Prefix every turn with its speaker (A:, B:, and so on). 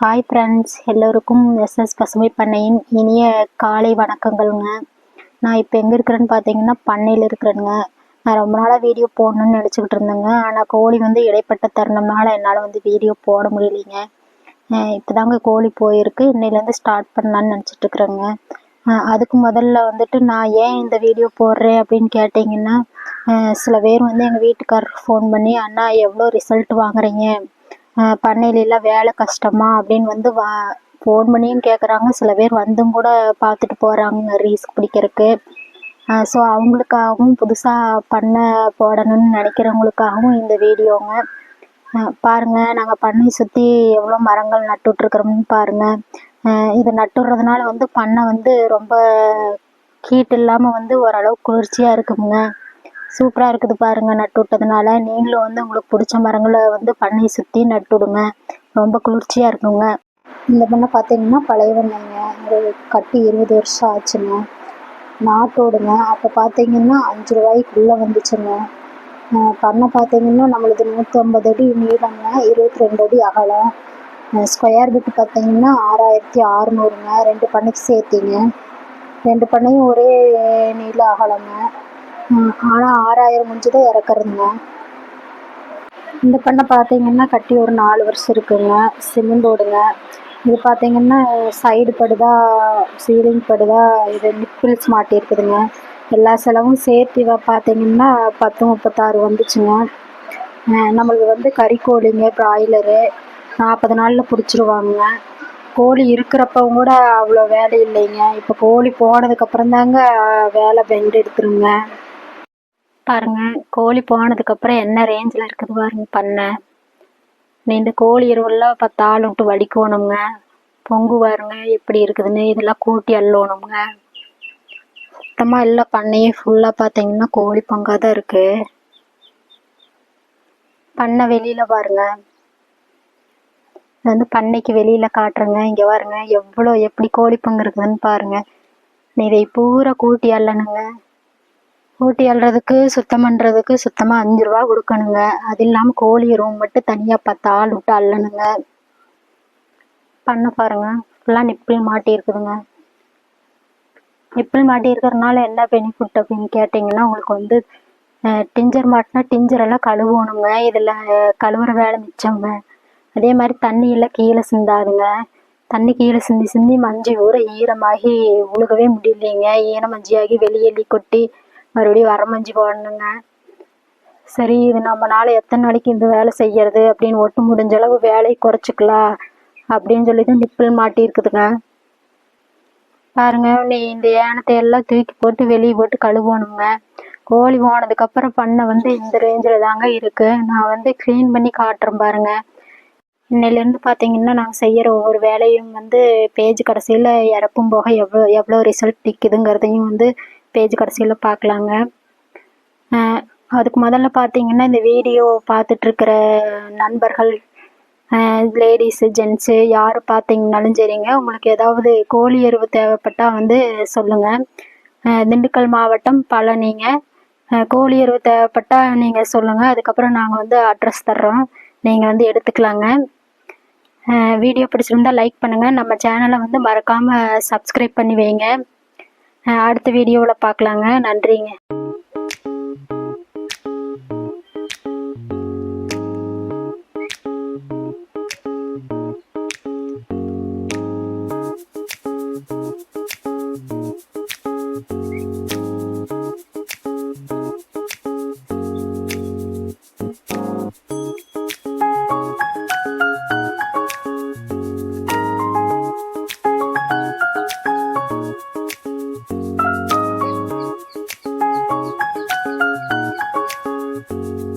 A: Hi friends எல்லோருக்கும் SS பசுமை பண்ணையின் இனிய காலை வணக்கங்கள்ங்க. நான் இப்போ எங்கே இருக்கிறேன்னு பார்த்தீங்கன்னா பண்ணையில் இருக்கிறேனுங்க. நான் ரொம்ப நாளாக வீடியோ போடணும்னு நினச்சிக்கிட்டு இருந்தேங்க. ஆனால் கோழி வந்து இடைப்பட்ட தருணம்னால என்னால் வந்து வீடியோ போட முடியலைங்க. இப்போ தாங்க கோழி போயிருக்கு. இன்னையிலேருந்து ஸ்டார்ட் பண்ணலான்னு நினச்சிட்டு இருக்கிறேங்க. அதுக்கு முதல்ல வந்துட்டு நான் ஏன் இந்த வீடியோ போடுறேன் அப்படின்னு கேட்டிங்கன்னா சில பேர் வந்து எங்கள் வீட்டுக்காரருக்கு ஃபோன் பண்ணி அண்ணா எவ்வளோ ரிசல்ட் வாங்குறீங்க? அஹ் பண்ணையில எல்லாம் வேலை கஷ்டமா அப்படின்னு வந்து வா ஃபோன் பண்ணியும் கேட்குறாங்க சில பேர் வந்தும் கூட பார்த்துட்டு போகிறாங்க ரீஸ்க் பிடிக்கிறதுக்கு. ஸோ அவங்களுக்காகவும் புதுசாக பண்ண போடணும்னு நினைக்கிறவங்களுக்காகவும் இந்த வீடியோங்க. பாருங்கள் பாருங்க நாங்கள் பண்ணை சுற்றி எவ்வளோ மரங்கள் நட்டுட்ருக்குறோம்னு பாருங்கள் அஹ் இது நட்டுறதுனால வந்து பண்ணை வந்து ரொம்ப ஹீட் இல்லாமல் வந்து ஓரளவு குளிர்ச்சியாக இருக்குங்க. சூப்பராக இருக்குது பாருங்க நட்டு விட்டதுனால. நீங்களும் வந்து உங்களுக்கு பிடிச்ச மரங்களை வந்து பண்ணை சுற்றி நட்டு விடுங்க. ரொம்ப குளிர்ச்சியாக இருக்குங்க. இந்த பண்ணை பார்த்தீங்கன்னா பழைய பண்ணைங்க ஒரு கட்டி இருபது வருஷம் ஆச்சுங்க. நாட்டோடுங்க அப்போ பார்த்தீங்கன்னா அஞ்சு ரூபாய்க்குள்ளே வந்துச்சுங்க. பண்ணை பார்த்தீங்கன்னா நம்மளுது நூற்றம்பது அடி நீளங்க இருபத்தி ரெண்டு அடி அகலம். ஸ்கொயர் பிட்டு பார்த்தீங்கன்னா ஆறாயிரத்தி அறநூறுங்க. ரெண்டு பண்ணைக்கு சேர்த்திங்க. ரெண்டு பண்ணையும் ஒரே நீள அகலங்க. ஆனால் ஆறாயிரம் முடிஞ்சு தான் இறக்குறதுங்க. இந்த பண்ணை பார்த்தீங்கன்னா கட்டி ஒரு நாலு வருஷம் இருக்குங்க. சிமெண்ட் ஓடுங்க. இது பார்த்தீங்கன்னா சைடு படுதா சீலிங் படுதா இது நிப்பிள்ஸ் மாட்டியிருக்குதுங்க. எல்லா செலவும் சேர்த்து பார்த்தீங்கன்னா பத்து முப்பத்தாறு வந்துச்சுங்க. நம்மளுக்கு வந்து கறிக்கோழிங்க பிராய்லரு நாற்பது நாளில் பிடிச்சிருவாங்க. கோழி இருக்கிறப்பவும் கூட அவ்வளோ வேலை இல்லைங்க. இப்போ கோழி போனதுக்கப்புறம் தாங்க வேலை பெண்டு எடுத்துருங்க. பாருங்க கோழி போனதுக்கப்புறம் என்ன ரேஞ்சில் இருக்குது பாருங்க பண்ணை. நீ இந்த கோழி எருவெல்லாம் பத்து ஆள் விட்டு வடிக்கணுங்க. பொங்கு பாருங்க எப்படி இருக்குதுன்னு இதெல்லாம் கூட்டி அள்ளணுங்க. சுத்தமாக எல்லாம் பண்ணையே ஃபுல்லாக பார்த்தீங்கன்னா கோழி பங்காக தான் இருக்கு. பண்ணை வெளியில் பாருங்க. இது வந்து பண்ணைக்கு வெளியில் காட்டுறேங்க இங்கே பாருங்க எவ்வளோ எப்படி கோழி பங்கு இருக்குதுன்னு பாருங்க. நீ இதை பூரா கூட்டி அள்ளணுங்க. போட்டி அள்ளுறதுக்கு சுத்தம் பண்ணுறதுக்கு சுத்தமாக அஞ்சு ரூபா கொடுக்கணுங்க. அது இல்லாமல் கோழி ரூம் மட்டும் தனியாக பத்து ஆள் விட்டு அள்ளணுங்க. பண்ண பாருங்க. ஃபுல்லாக நிப்பிள் மாட்டி இருக்குதுங்க நிப்பிள் மாட்டி இருக்கிறதுனால என்ன பெனிஃபிட் அப்படின்னு கேட்டிங்கன்னா உங்களுக்கு வந்து டிஞ்சர் மாட்டினா டிஞ்சர் எல்லாம் கழுவணுங்க. இதில் கழுவுற வேலை மிச்சங்க. அதே மாதிரி தண்ணியெல்லாம் கீழே சிந்தாதுங்க. தண்ணி கீழே சிந்தி சிந்தி மஞ்சள் ஊற ஈரமாகி உழுகவே முடியலைங்க. ஈர மஞ்சியாகி வெளியே கொட்டி மறுபடியும் வரமஞ்சி போடணுங்க. சரி இது நம்மனால எத்தனை நாளைக்கு இந்த வேலை செய்யறது அப்படின்னு ஒட்டு முடிஞ்ச அளவு வேலையை குறைச்சிக்கலாம் அப்படின்னு சொல்லி தான் நிப்பிள் மாட்டியிருக்குதுங்க. பாருங்க நீ இந்த ஏனத்தை எல்லாம் தூக்கி போட்டு வெளியே போட்டு கழுவணுங்க. கோழி போனதுக்கப்புறம் பண்ணை வந்து இந்த ரேஞ்சில் தாங்க இருக்குது நான் வந்து க்ளீன் பண்ணி காட்டுறேன் பாருங்க. இன்னையிலேருந்து பார்த்தீங்கன்னா நாங்கள் செய்கிற ஒவ்வொரு வேலையும் வந்து பேஜ் கடைசியில் இறப்பும் போக எவ்வளோ எவ்வளோ ரிசல்ட் நிற்குதுங்கிறதையும் வந்து பேஜ் கடைசியில் பார்க்கலாங்க அதுக்கு முதல்ல பார்த்தீங்கன்னா இந்த வீடியோ பார்த்துட்ருக்கிற நண்பர்கள் லேடிஸு ஜென்ஸு யார் பார்த்தீங்கனாலும் சரிங்க. உங்களுக்கு ஏதாவது கோழி எருவு தேவைப்பட்டால் வந்து சொல்லுங்கள் திண்டுக்கல் மாவட்டம் பழனிங்க. அஹ் கோழி எருவு தேவைப்பட்டால் நீங்கள் சொல்லுங்கள் அதுக்கப்புறம் நாங்கள் வந்து அட்ரஸ் தர்றோம். நீங்கள் வந்து எடுத்துக்கலாங்க. வீடியோ பிடிச்சிருந்தா லைக் பண்ணுங்கள் நம்ம சேனலை வந்து மறக்காமல் சப்ஸ்கிரைப் பண்ணி வைங்க. அடுத்த வீடியோவில் பார்க்கலாங்க நன்றிங்க Thank you. Bye.